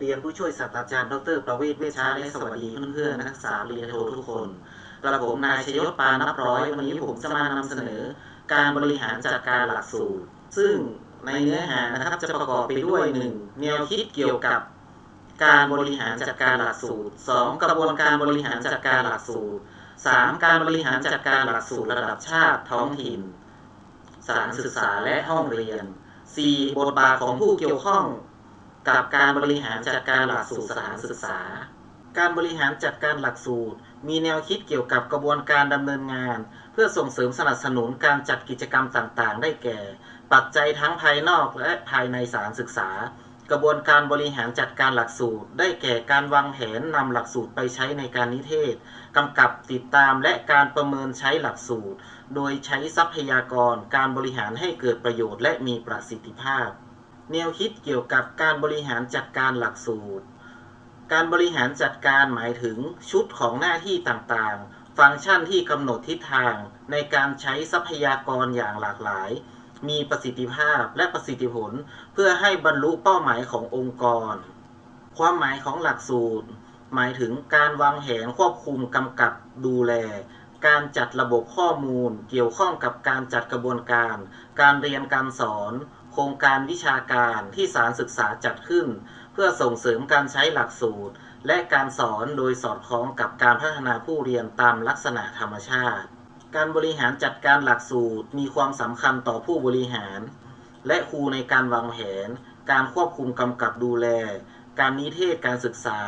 เรียนผู้ช่วยศาสตราจารย์ ดร ประเวศเวชชาและสวัสดีเพื่อนๆนักศึกษาปริญญาโททุกคนกระผมนายชยศปานนับร้อย วันนี้ผมจะมานำเสนอ การบริหารจัดการหลักสูตร ซึ่งในเนื้อหานะครับจะประกอบไปด้วยหนึ่งแนวคิดเกี่ยวกับการบริหารจัดการหลักสูตร 2. กระบวนการบริหารจัดการหลักสูตร 3. การบริหารจัดการหลักสูตรระดับชาติท้องถิ่นสถานศึกษาและห้องเรียน 4. บทบาทของผู้เกี่ยวข้อง กับการบริหารจัดการหลักสูตรสถานศึกษา การบริหารจัดการหลักสูตร มีแนวคิดเกี่ยวกับกระบวนการดำเนินงาน เพื่อส่งเสริมสนับสนุนการจัดกิจกรรมต่างๆ ได้แก่ ปัจจัยทั้งภายนอกและภายในสถานศึกษา กระบวนการบริหารจัดการหลักสูตร ได้แก่การวางแผนนำหลักสูตรไปใช้ในการนิเทศกำกับติดตามและการประเมินใช้หลักสูตร โดยใช้ทรัพยากร การบริหารให้เกิดประโยชน์และมีประสิทธิภาพ แนวคิดเกี่ยวกับการบริหารจัดการหลักสูตร การบริหารจัดการหมายถึงชุดของหน้าที่ต่างๆ ฟังก์ชันที่กำหนดทิศทางในการใช้ทรัพยากรอย่างหลากหลาย มีประสิทธิภาพและประสิทธิผล เพื่อให้บรรลุเป้าหมายขององค์กร ความหมายของหลักสูตร หมายถึงการวางแผนควบคุมกำกับดูแลการจัดระบบข้อมูลเกี่ยวข้องกับการจัดกระบวนการ การเรียนการสอน โครงการวิชาการที่สารศึกษาจัดขึ้น เพื่อส่งเสริมการใช้หลักสูตร และการสอนโดยสอดคล้องกับการพัฒนาผู้เรียนตามลักษณะธรรมชาติ การบริหารจัดการหลักสูตรมีความสำคัญต่อผู้บริหาร และครูในการวางแผน การควบคุมกำกับดูแล การนิเทศการศึกษา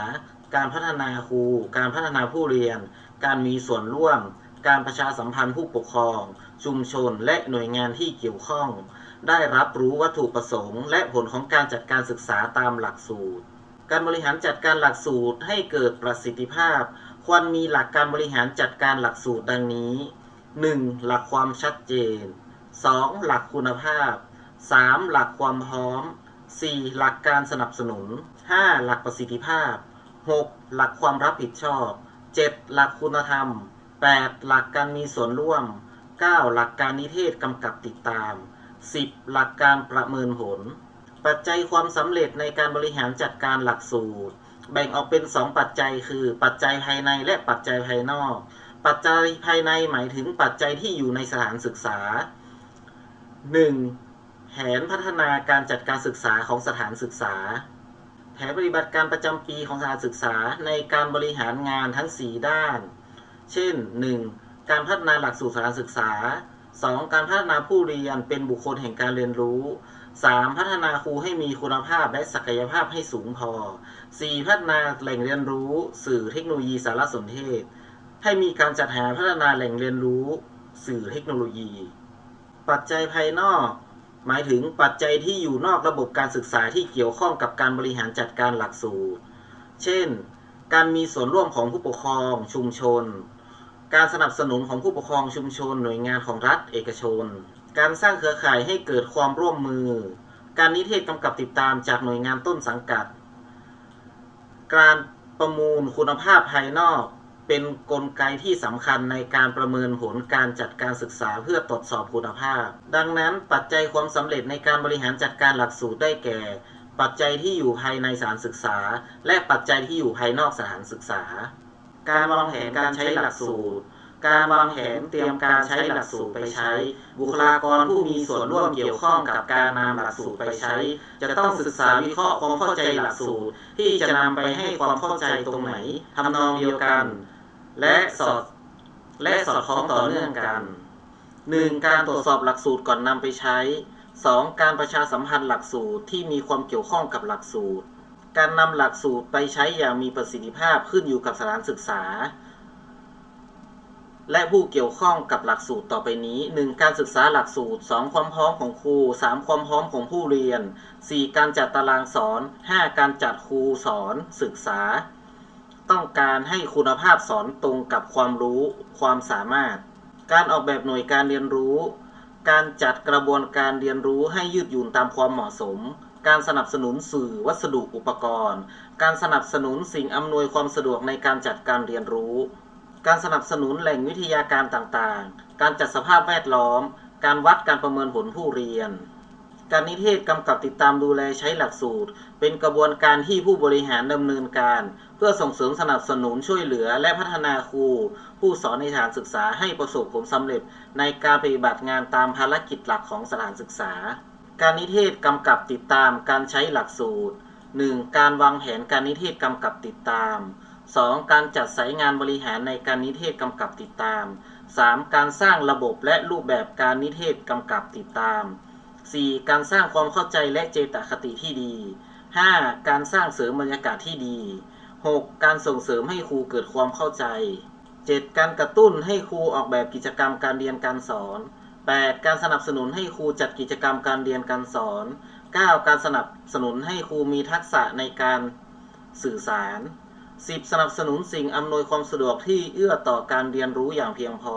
การพัฒนาครู การพัฒนาผู้เรียน การมีส่วนร่วม การประชาสัมพันธ์ผู้ปกครอง ชุมชน และหน่วยงานที่เกี่ยวข้อง ได้รับรู้วัตถุประสงค์ และผลของการจัดการศึกษาตามหลักสูตร การบริหารจัดการหลักสูตรให้เกิดประสิทธิภาพ ควรมีหลักการบริหารจัดการหลักสูตรดังนี้ 1. หลักความชัดเจน 2. หลักคุณภาพ 3. หลักความพร้อม 4. หลักการสนับสนุน 5. หลักประสิทธิภาพ 6. หลักความรับผิดชอบ 7. หลักคุณธรรม 8. หลักการมีส่วนร่วม 9. หลักการนิเทศกำกับติดตาม 10. หลักการประเมินผล ปัจจัยความสำเร็จในการบริหารจัดการหลักสูตร แบ่งออกเป็น 2 ปัจจัย คือ ปัจจัยภายในและปัจจัยภายนอก ปัจจัยภายในหมายถึงปัจจัยที่อยู่ในสถานศึกษา 1. แผนพัฒนาการจัดการศึกษาของสถานศึกษา แผนปฏิบัติการประจำปีของสถานศึกษาในการบริหารงานทั้ง 4 ด้าน เช่น 1. การพัฒนาหลักสูตรสถานศึกษา 2. การพัฒนาผู้เรียนเป็นบุคคลแห่งการเรียนรู้ 3. พัฒนาครูให้มีคุณภาพและศักยภาพให้สูงพอ 4. พัฒนาแหล่งเรียนรู้ สื่อเทคโนโลยีสารสนเทศ ให้มีการจัดหาพัฒนาแหล่งเรียนรู้ สื่อเทคโนโลยี ปัจจัยภายนอก หมายถึงปัจจัยที่อยู่นอกระบบการศึกษาที่เกี่ยวข้องกับการบริหารจัดการหลักสูตร เช่น การมีส่วนร่วมของผู้ปกครอง ชุมชน การสนับสนุนของผู้ปกครองชุมชน หน่วยงานของรัฐ เอกชน การสร้างเครือข่ายให้เกิดความร่วมมือ การนิเทศกำกับติดตามจากหน่วยงานต้นสังกัด การประมูลคุณภาพภายนอก เป็นนกลไกที่สำคัญในการประเมินผลการจัดการศึกษาเพื่อตรวจสอบคุณภาพ ดังนั้นปัจจัยความสำเร็จในการบริหารจัดการหลักสูตรได้แก่ ปัจจัยที่อยู่ภายในสถานศึกษา และปัจจัยที่อยู่ภายนอกสถานศึกษา การวางแผนการใช้หลักสูตร การวางแผนเตรียมการใช้หลักสูตรไปใช้ บุคลากรผู้มีส่วนร่วมเกี่ยวข้องกับการนำหลักสูตรไปใช้ จะต้องศึกษาวิเคราะห์ความเข้าใจหลักสูตร ที่จะนำไปให้ความเข้าใจตรงไหนทำนองเดียวกัน และสอดและสอดคล้องต่อเนื่องกัน 1. การตรวจสอบหลักสูตรก่อนนำไปใช้ 2. การประชาสัมพันธ์หลักสูตรที่มีความเกี่ยวข้องกับหลักสูตร การนำหลักสูตรไปใช้อย่างมีประสิทธิภาพขึ้นอยู่กับสถานศึกษา และผู้เกี่ยวข้องกับหลักสูตรต่อไปนี้ 1. การศึกษาหลักสูตร 2. ความพร้อมของครู 3. ความพร้อมของผู้เรียน 4. การจัดตารางสอน 5. การจัดครูสอน ศึกษา ต้องการให้คุณภาพสอนตรงกับความรู้ ความสามารถ การออกแบบหน่วยการเรียนรู้ การจัดกระบวนการเรียนรู้ให้ยืดหยุ่นตามความเหมาะสม การสนับสนุนสื่อวัสดุอุปกรณ์ การสนับสนุนสิ่งอำนวยความสะดวกในการจัดการเรียนรู้ การสนับสนุนแหล่งวิทยาการต่างๆ การจัดสภาพแวดล้อม การวัดการประเมินผลผู้เรียน การนิเทศกำกับติดตามดูแลใช้หลักสูตร เป็นกระบวนการที่ผู้บริหารดำเนินการ เพื่อส่งเสริมสนับสนุนช่วยเหลือและพัฒนาครู ผู้สอนในสถานศึกษาให้ประสบผลสำเร็จ ในการปฏิบัติงานตามภารกิจหลักของสถานศึกษา การนิเทศกำกับติดตามการใช้หลักสูตร 1. การวางแผนการนิเทศกำกับติดตาม 2. การจัดสายงานบริหารในการนิเทศกำกับติดตาม 3. การสร้างระบบและรูปแบบการนิเทศกำกับติดตาม 4. การสร้างความเข้าใจและเจตคติที่ดี 5. การสร้างเสริมบรรยากาศที่ดี 6. การส่งเสริมให้ครูเกิดความเข้าใจ 7. การกระตุ้นให้ครูออกแบบกิจกรรมการเรียนการสอน 8. การสนับสนุนให้ครูจัดกิจกรรมการเรียนการสอน 9. การสนับสนุนให้ครูมีทักษะในการสื่อสาร 10. สนับสนุนสิ่งอำนวยความสะดวกที่เอื้อต่อการเรียนรู้อย่างเพียงพอ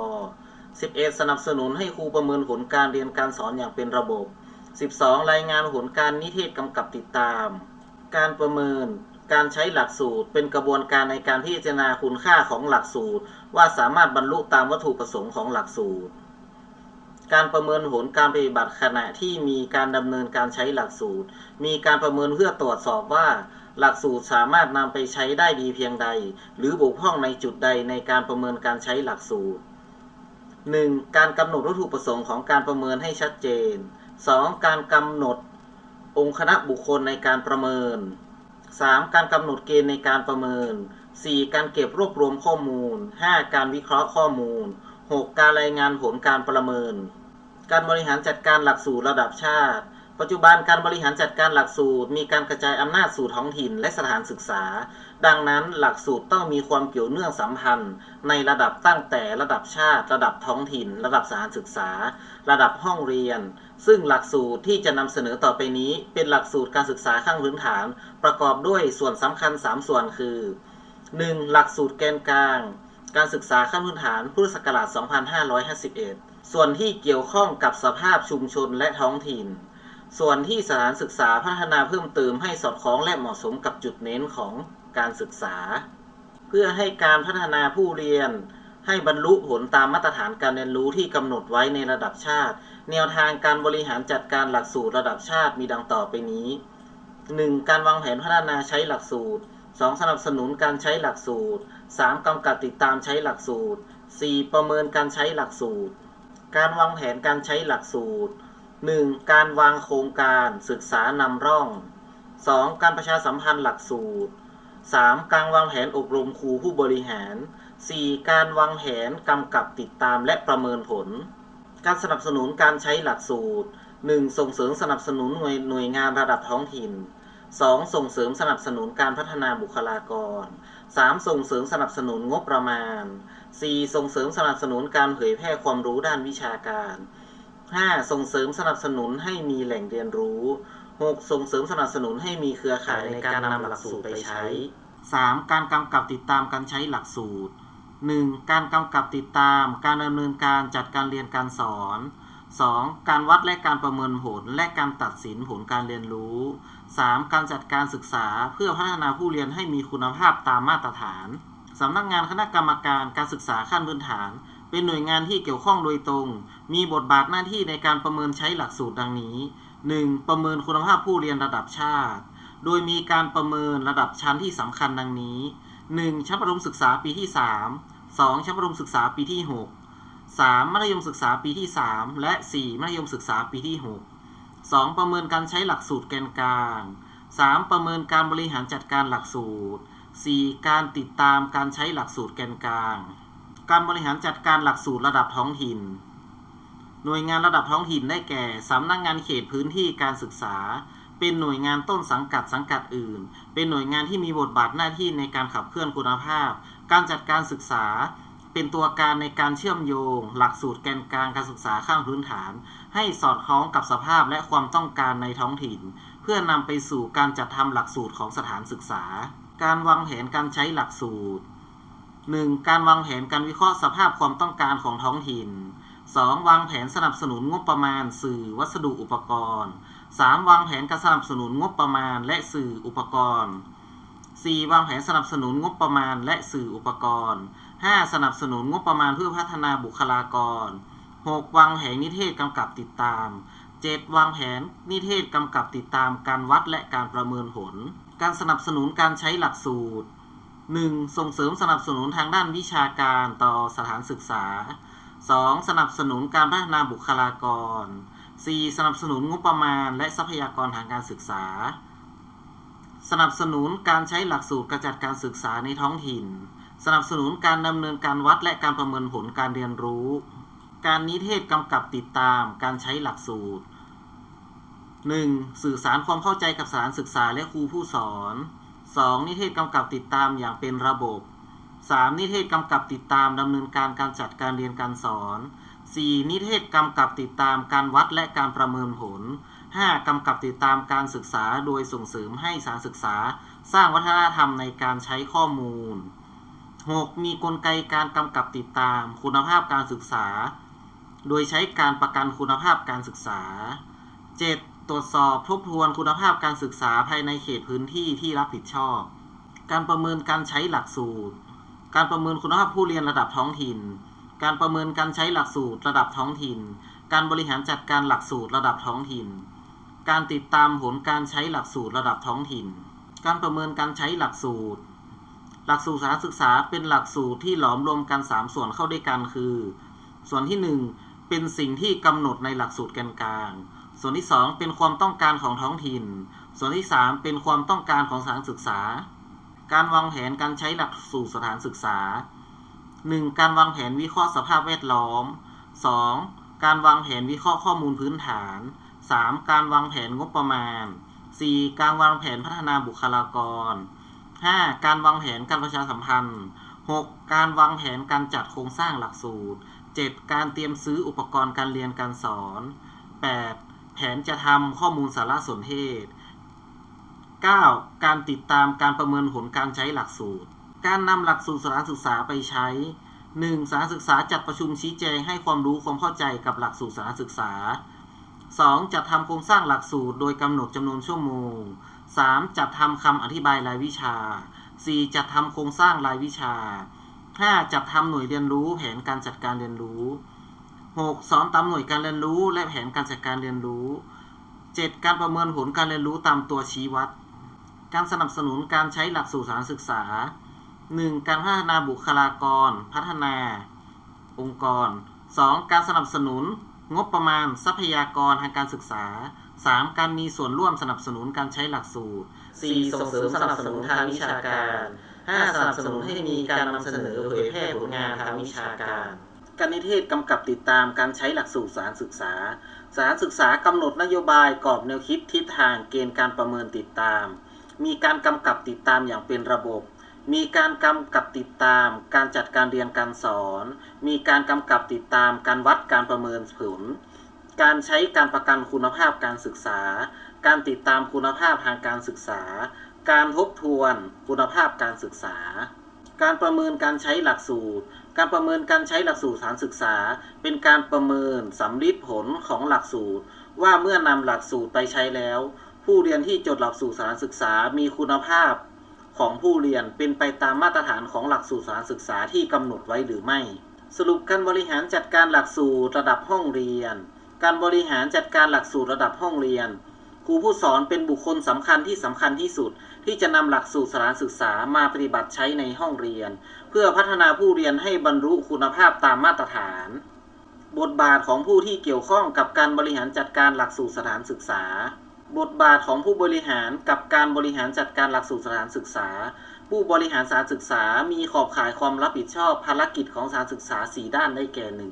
11. สนับสนุนให้ครูประเมินผลการเรียนการสอนอย่างเป็นระบบ 12. รายงานผลการนิเทศกำกับติดตาม การประเมิน การใช้หลักสูตร เป็นกระบวนการในการพิจารณาคุณค่าของหลักสูตร ว่าสามารถบรรลุตามวัตถุประสงค์ของหลักสูตร การประเมินผลการปฏิบัติขณะที่มีการดำเนินการใช้หลักสูตร มีการประเมินเพื่อตรวจสอบว่า หลักสูตรสามารถนำไปใช้ได้ดีเพียงใด หรือบกพร่องในจุดใดในการประเมินการใช้หลักสูตร 1. การกำหนดวัตถุประสงค์ของการประเมินให้ชัดเจน 2. การกำหนดองค์คณะบุคคลในการประเมิน 3. การกำหนดเกณฑ์ในการประเมิน 4. การเก็บรวบรวมข้อมูล 5. การวิเคราะห์ข้อมูล 6. การรายงานผลการประเมิน การบริหารจัดการหลักสูตรระดับชาติ ปัจจุบันการบริหารจัดการหลักสูตร มีการกระจายอำนาจสู่ท้องถิ่นและสถานศึกษา ดังนั้นหลักสูตรต้องมีความเกี่ยวเนื่องสัมพันธ์ ในระดับตั้งแต่ระดับชาติ ระดับท้องถิ่น ระดับสถานศึกษา ระดับห้องเรียน ซึ่งหลักสูตรที่จะนำเสนอต่อไปนี้ เป็นหลักสูตรการศึกษาขั้นพื้นฐาน ประกอบด้วยส่วนสำคัญ 3 ส่วนคือ 1. หลักสูตรแกนกลาง การศึกษาขั้นพื้นฐานพุทธศักราช 2551 ส่วนที่เกี่ยวข้องกับสภาพชุมชนและท้องถิ่น ส่วนที่สถานศึกษาพัฒนาเพิ่มเติมให้สอดคล้องและเหมาะสมกับจุดเน้นของการศึกษา เพื่อให้การพัฒนาผู้เรียน ให้บรรลุผลตามมาตรฐานการเรียนรู้ที่กำหนดไว้ในระดับชาติ แนวทางการบริหารจัดการหลักสูตรระดับชาติมีดังต่อไปนี้ 1. การวางแผนพัฒนาใช้หลักสูตร 2. สนับสนุนการใช้หลักสูตร 3. กำกับติดตามใช้หลักสูตร 4. ประเมินการใช้หลักสูตร การวางแผนการใช้หลักสูตร 1. การวางโครงการศึกษานำร่อง 2. การประชาสัมพันธ์หลักสูตร 3. การวางแผนอบรมครูผู้บริหาร 4. การวางแผนกำกับติดตามและประเมินผล การสนับสนุนการใช้หลักสูตร 1. ส่งเสริมสนับสนุนหน่วยหน่วยงานระดับท้องถิ่น 2. ส่งเสริมสนับสนุนการพัฒนาบุคลากร 3. ส่งเสริมสนับสนุนงบประมาณ 4. ส่งเสริมสนับสนุนการเผยแพร่ความรู้ด้านวิชาการ 5. ส่งเสริมสนับสนุนให้มีแหล่งเรียนรู้ 6. ส่งเสริมสนับสนุนให้มีเครือข่ายในการนำหลักสูตรไปใช้ 3. การกำกับติดตามการใช้หลักสูตร 1. การกำกับติดตาม การดำเนินการจัดการเรียนการสอน 2. การวัดและการประเมินผลและการตัดสินผลการเรียนรู้ 3. การจัดการศึกษาเพื่อพัฒนาผู้เรียนให้มีคุณภาพตามมาตรฐาน สำนักงานคณะกรรมการการศึกษาขั้นพื้นฐาน เป็นหน่วยงานที่เกี่ยวข้องโดยตรง มีบทบาทหน้าที่ในการประเมินใช้หลักสูตรดังนี้ 1. ประเมินคุณภาพผู้เรียนระดับชาติ โดยมีการประเมินระดับชั้นที่สำคัญดังนี้ 1. ชั้นประถมศึกษาปีที่ 3 2. ชั้นประถมศึกษาปีที่ 6 3. มัธยมศึกษาปีที่ 3 และ 4. มัธยมศึกษาปีที่ 6 2. ประเมินการใช้หลักสูตรแกนกลาง 3. ประเมินการบริหารจัดการหลักสูตร 4. การติดตามการใช้หลักสูตรแกนกลาง การบริหารจัดการหลักสูตรระดับท้องถิ่น หน่วยงานระดับท้องถิ่นได้แก่สำนักงานเขตพื้นที่การศึกษา เป็นหน่วยงานต้นสังกัดสังกัดอื่น เป็นหน่วยงานที่มีบทบาทหน้าที่ในการขับเคลื่อนคุณภาพ การจัดการศึกษา เป็นตัวการในการเชื่อมโยง หลักสูตรแกนกลางการศึกษาข้างพื้นฐาน ให้สอดคล้องกับสภาพและความต้องการในท้องถิ่น เพื่อนำไปสู่การจัดทำหลักสูตรของสถานศึกษา การวางแผนการใช้หลักสูตร 1. การวางแผนการวิเคราะห์สภาพความต้องการของท้องถิ่น 2. วางแผนสนับสนุนงบประมาณ สื่อวัสดุอุปกรณ์ 3. วางแผนการสนับสนุนงบประมาณและสื่ออุปกรณ์ 4. วางแผนสนับสนุนงบประมาณและสื่ออุปกรณ์ 5. สนับสนุนงบประมาณเพื่อพัฒนาบุคลากร 6. วางแผนนิเทศกำกับติดตาม 7. วางแผนนิเทศกำกับติดตามการวัดและการประเมินผล การสนับสนุนการใช้หลักสูตร 1. ส่งเสริมสนับสนุนทางด้านวิชาการต่อสถานศึกษา 2. สนับสนุนการพัฒนาบุคลากร 4. สนับสนุนงบประมาณและทรัพยากรทางการศึกษา สนับสนุนการใช้หลักสูตรกระจัดการศึกษาในท้องถิ่น สนับสนุนการดำเนินการวัดและการประเมินผลการเรียนรู้ การนิเทศกำกับติดตามการใช้หลักสูตร 1. สื่อสารความเข้าใจกับสถานศึกษาและครูผู้สอน 2. นิเทศกำกับติดตามอย่างเป็นระบบ 3. นิเทศกำกับติดตามดำเนินการการจัดการเรียนการสอน 4. นิเทศกำกับติดตามการวัดและการประเมินผล 5. กำกับติดตามการศึกษาโดยส่งเสริมให้สารศึกษา สร้างวัฒนธรรมในการใช้ข้อมูล 6. มีกลไกการกำกับติดตามคุณภาพการศึกษา โดยใช้การประกันคุณภาพการศึกษา 7. ตรวจสอบทบทวนคุณภาพการศึกษาภายในเขตพื้นที่ที่รับผิดชอบ การประเมินการใช้หลักสูตร การประเมินคุณภาพผู้เรียนระดับท้องถิ่น การประเมินการใช้หลักสูตรระดับท้องถิ่น การบริหารจัดการหลักสูตรระดับท้องถิ่น การติดตามผลการใช้หลักสูตรระดับท้องถิ่น การประเมินการใช้หลักสูตร หลักสูตรสถานศึกษาเป็นหลักสูตรที่หลอมรวมกัน 3 ส่วนเข้าด้วยกันคือ ส่วนที่ 1 เป็นสิ่งที่กำหนดในหลักสูตรแกนกลาง ส่วนที่ 2 เป็นความต้องการของท้องถิ่น ส่วนที่ 3 เป็นความต้องการของสถานศึกษา การวางแผนการใช้หลักสูตรสถานศึกษา 1. การวางแผนวิเคราะห์สภาพแวดล้อม 2. การวางแผนวิเคราะห์ข้อมูลพื้นฐาน 3. การวางแผนงบประมาณ 4. การวางแผนพัฒนาบุคลากร 5. การวางแผนการประชาสัมพันธ์ 6. การวางแผนการจัดโครงสร้างหลักสูตร 7. การเตรียมซื้ออุปกรณ์การเรียนการสอน 8. แผนจะทำข้อมูลสารสนเทศ 9. การติดตามการประเมินผลการใช้หลักสูตร การนำหลักสูตรสานศึกษาไปใช้ 1. สานศึกษาจัดประชุมชี้แจงให้ความรู้ความเข้าใจกับหลักสูตรสานศึกษา 2. จัดทำโครงสร้างหลักสูตรโดยกำหนดจำนวนชั่วโมง 3. จัดทำคำอธิบายรายวิชา 4. จัดทำโครงสร้างรายวิชา 5. จัดทำหน่วยเรียนรู้ แผนการจัดการเรียนรู้ 6. สอนตามหน่วยการเรียนรู้ และแผนการจัดการเรียนรู้ 7. การประเมินผลการเรียนรู้ตามตัวชี้วัด การสนับสนุนการใช้หลักสูตรสานศึกษา 1. การพัฒนาบุคลากร พัฒนา องค์กร 2. การสนับสนุน งบประมาณทรัพยากรทางการศึกษา 3. การมีส่วนร่วมสนับสนุนการใช้หลักสูตร 4. ส่งเสริมสนับสนุนทางวิชาการ 5. สนับสนุนให้มีการนำเสนอเผยแพร่ผลงานทางวิชาการ การนิเทศกำกับติดตามการใช้หลักสูตรสานศึกษา สานศึกษากำหนดนโยบายกรอบแนวคิดทิศทางเกณฑ์การประเมินติดตาม มีการกำกับติดตามอย่างเป็นระบบ มีการกำกับติดตาม การจัดการเรียนการสอน มีการกำกับติดตามการวัดการประเมินผล การใช้การประกันคุณภาพการศึกษา การติดตามคุณภาพทางการศึกษา การทบทวนคุณภาพการศึกษา การประเมินการใช้หลักสูตร การประเมินการใช้หลักสูตรสานศึกษา เป็นการประเมินสำลิดผลของหลักสูตร ว่าเมื่อนำหลักสูตรไปใช้แล้ว ผู้เรียนที่จดหลักสูตรสานศึกษามีคุณภาพของผู้เรียนเป็นไปตามมาตรฐานของหลักสูตรสานศึกษาที่กำหนดไว้หรือไม่ สรุปการบริหารจัดการหลักสูตรระดับห้องเรียน การบริหารจัดการหลักสูตรระดับห้องเรียน ครูผู้สอนเป็นบุคคลสำคัญที่สำคัญที่สุด ที่จะนำหลักสูตรสถานศึกษามาปฏิบัติใช้ในห้องเรียน เพื่อพัฒนาผู้เรียนให้บรรลุคุณภาพตามมาตรฐาน บทบาทของผู้ที่เกี่ยวข้องกับการบริหารจัดการหลักสูตรสถานศึกษา บทบาทของผู้บริหารกับการบริหารจัดการหลักสูตรสถานศึกษา ผู้บริหารสถานศึกษามีขอบข่ายความรับผิดชอบภารกิจของสถานศึกษา 4 ด้านได้แก่หนึ่ง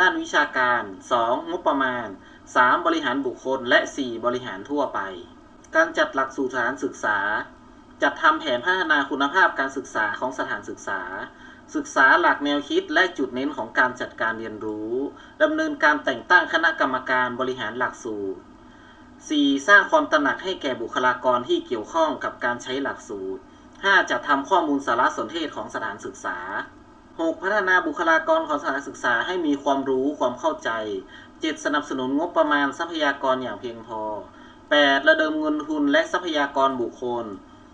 ด้านวิชาการ 2. งบประมาณ 3. บริหารบุคคล และ 4. บริหารทั่วไป การจัดหลักสูตรสถานศึกษา จัดทำแผนพัฒนาคุณภาพการศึกษาของสถานศึกษา ศึกษาหลักแนวคิดและจุดเน้นของการจัดการเรียนรู้ดำเนินการแต่งตั้งคณะกรรมการบริหารหลักสูตร 4. สร้างความตระหนักให้แก่บุคลากรที่เกี่ยวข้องกับการใช้หลักสูตร 5. จัดทำข้อมูลสารสนเทศของสถานศึกษา 6. พัฒนาบุคลากรของสถานศึกษาให้มีความรู้ความเข้าใจ 7. สนับสนุนงบประมาณทรัพยากรอย่างเพียงพอ 8. ระดมเงินทุนและทรัพยากรบุคคล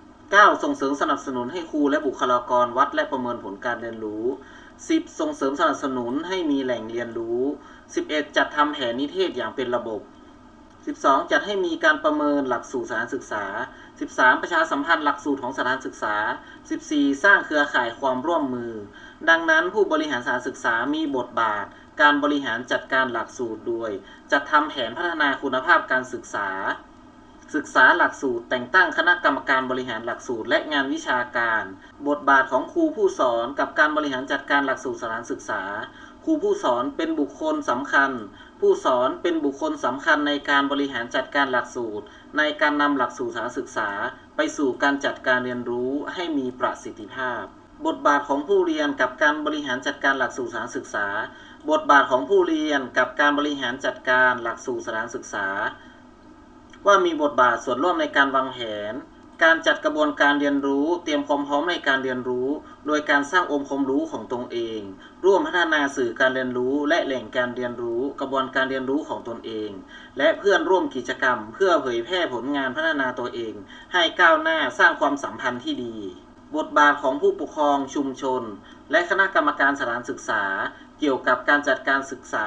9. ส่งเสริมสนับสนุนให้ครูและบุคลากรวัดและประเมินผลการเรียนรู้ 10. ส่งเสริมสนับสนุนให้มีแหล่งเรียนรู้ 11. จัดทำแผนนิเทศอย่างเป็นระบบ 12 จัดให้มีการประเมินหลักสูตรสถานศึกษา 13 ประชาสัมพันธ์หลักสูตรของสถานศึกษา 14 สร้างเครือข่ายความร่วมมือ ดังนั้นผู้บริหารสถานศึกษามีบทบาท การบริหารจัดการหลักสูตรโดยจัดทำแผนพัฒนาคุณภาพการศึกษา ศึกษาหลักสูตร แต่งตั้งคณะกรรมการบริหารหลักสูตร และงานวิชาการ บทบาทของครูผู้สอนกับการบริหารจัดการหลักสูตรสถานศึกษา ครูผู้สอนเป็นบุคคลสำคัญ ผู้สอนเป็นบุคคลสำคัญในการบริหารจัดการหลักสูตร ในการนำหลักสูตรสถานศึกษา ไปสู่การจัดการเรียนรู้ให้มีประสิทธิภาพ บทบาทของผู้เรียนกับการบริหารจัดการหลักสูตรสถานศึกษา บทบาทของผู้เรียนกับการบริหารจัดการหลักสูตรสถานศึกษา ว่ามีบทบาทส่วนร่วมในการวางแผน การจัดกระบวนการเรียนรู้ เตรียมความพร้อมในการเรียนรู้ โดยการสร้างองค์ความรู้ของตนเอง ร่วมพัฒนาสื่อการเรียนรู้ และแหล่งการเรียนรู้ กระบวนการเรียนรู้ของตนเอง และเพื่อนร่วมกิจกรรม เพื่อเผยแพร่ผลงานพัฒนาตัวเอง ให้ก้าวหน้าสร้างความสัมพันธ์ที่ดี บทบาทของผู้ปกครองชุมชน และคณะกรรมการสถานศึกษา เกี่ยวกับการจัดการศึกษา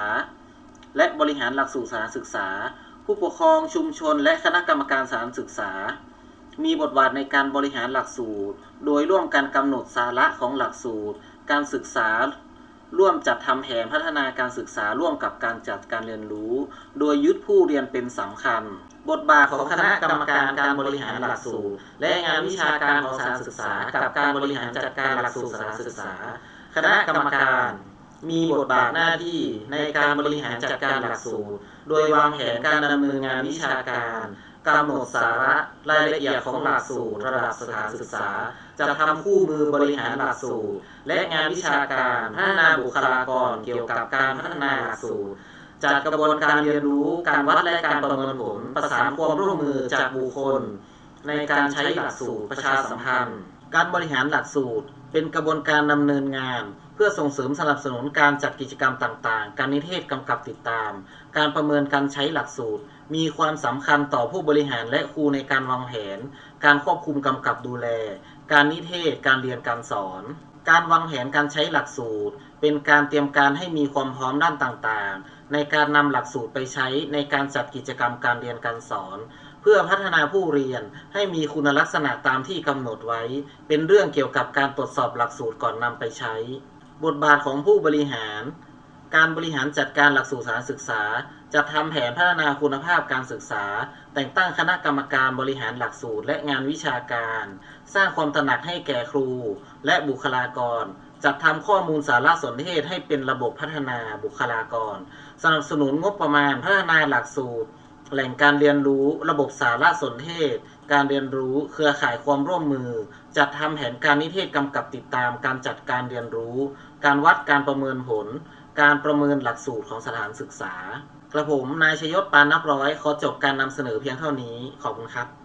และบริหารหลักสูตรสถานศึกษา ผู้ปกครองชุมชน และคณะกรรมการสถานศึกษา มีบทบาทในการบริหารหลักสูตร โดยร่วมกันกำหนดสาระของหลักสูตร การศึกษา ร่วมจัดทำแผนพัฒนาการศึกษาร่วมกับการจัดการเรียนรู้ โดยยึดผู้เรียนเป็นสำคัญ บทบาทของคณะกรรมการการบริหารหลักสูตร และงานวิชาการของสถานศึกษา กับการบริหารจัดการหลักสูตรสถานศึกษา คณะกรรมการมีบทบาทหน้าที่ในการบริหารจัดการหลักสูตร โดยวางแผนการดำเนินงานวิชาการกำหนดสาระรายละเอียดของหลักสูตรระดับสถานศึกษา จะทำคู่มือบริหารหลักสูตร และงานวิชาการพัฒนาบุคลากรเกี่ยวกับการพัฒนาหลักสูตร จัดกระบวนการเรียนรู้การวัดและการประเมินผล ประสานความร่วมมือจากบุคคล ในการใช้หลักสูตรประชาสัมพันธ์ การบริหารหลักสูตร เป็นกระบวนการดำเนินงาน เพื่อส่งเสริมสนับสนุนการจัดกิจกรรมต่างๆ การนิเทศกำกับติดตาม การประเมินการใช้หลักสูตร มีความสำคัญต่อผู้บริหารและครูในการวางแผน การควบคุมกำกับดูแล การนิเทศการเรียนการสอนการวางแผนการใช้หลักสูตร เป็นการเตรียมการให้มีความพร้อมด้านต่างๆ ในการนำหลักสูตรไปใช้ในการจัดกิจกรรมการเรียนการสอน เพื่อพัฒนาผู้เรียนให้มีคุณลักษณะตามที่กำหนดไว้ เป็นเรื่องเกี่ยวกับการตรวจสอบหลักสูตรก่อนนำไปใช้ บทบาทของผู้บริหาร การบริหารจัดการหลักสูตรสานศึกษาจะทำแผนพัฒนาคุณภาพการศึกษา แต่งตั้งคณะกรรมการบริหารหลักสูตรและงานวิชาการ สร้างความตระหนักให้แก่ครู และบุคลากร จัดทำข้อมูลสารสนเทศให้เป็นระบบพัฒนาบุคลากร สนับสนุนงบประมาณพัฒนาหลักสูตร แหล่งการเรียนรู้ ระบบสารสนเทศ การเรียนรู้ เครือข่ายความร่วมมือ จัดทำแผนการนิเทศกำกับติดตาม การจัดการเรียนรู้ การวัดการประเมินผล การประเมินหลักสูตรของสถานศึกษากระผมนายชยศปานนับร้อยขอจบการนำเสนอเพียงเท่านี้ขอบคุณครับ